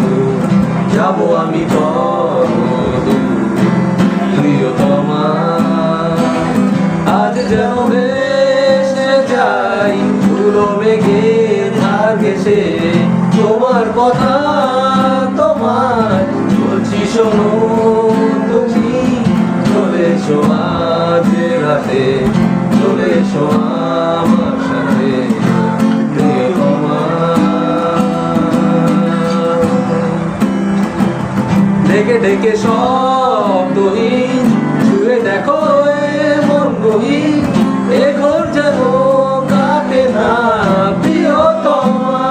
দূর যাব আমি প্রিয়তমা, আজ যেন ভেসে যাই, ধুলো মেঘে ধার ঘেসে। তোমার কথা তোমার বলছি, শোনো তুমি, চলে এসো আজ রাতে, চলে এসো আমার ডেকে ডেকে শব্দহীন ছুঁয়ে দেখো এ মন গহীন। এ ঘর যেন কাটে না প্রিয়তমা।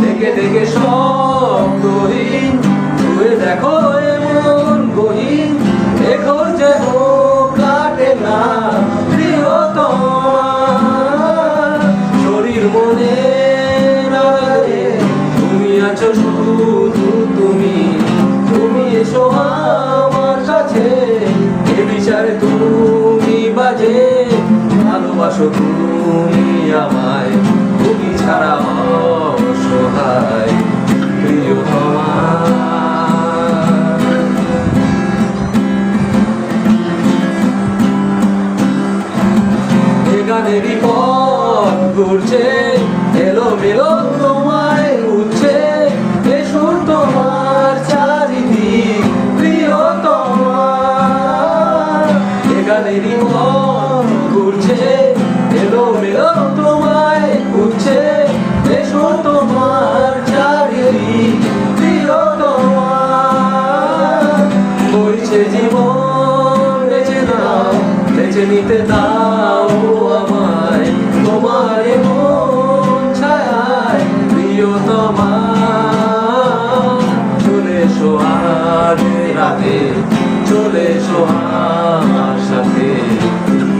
ডেকে ডেকে শব্দহীন ছুঁয়ে দেখো এ মন গহীন। এ ঘর যেন কাটে না প্রিয়তমা। শরীর মনে তুমি আছো শুধু এসো আমার কাছে। এ বিচারে তুমি বাজে। ভালোবাসো তুমি আমায়। তুমি ছাড়া অসহায় প্রিয়তমা এ গানেরই পথ ঘুরছে এলো মেলো এ গানেরই ঘুরছে। এলো মেলো তোমায় উঠছে এ তোমার চারিদিক প্রিয়তমা বইছে জীবন বেঁচে নাও বেঁচে নিতে দাও আমায়। তোমার মন ছায়ায় প্রিয়তমা চলে এসো রাতে, চলে এসো আজ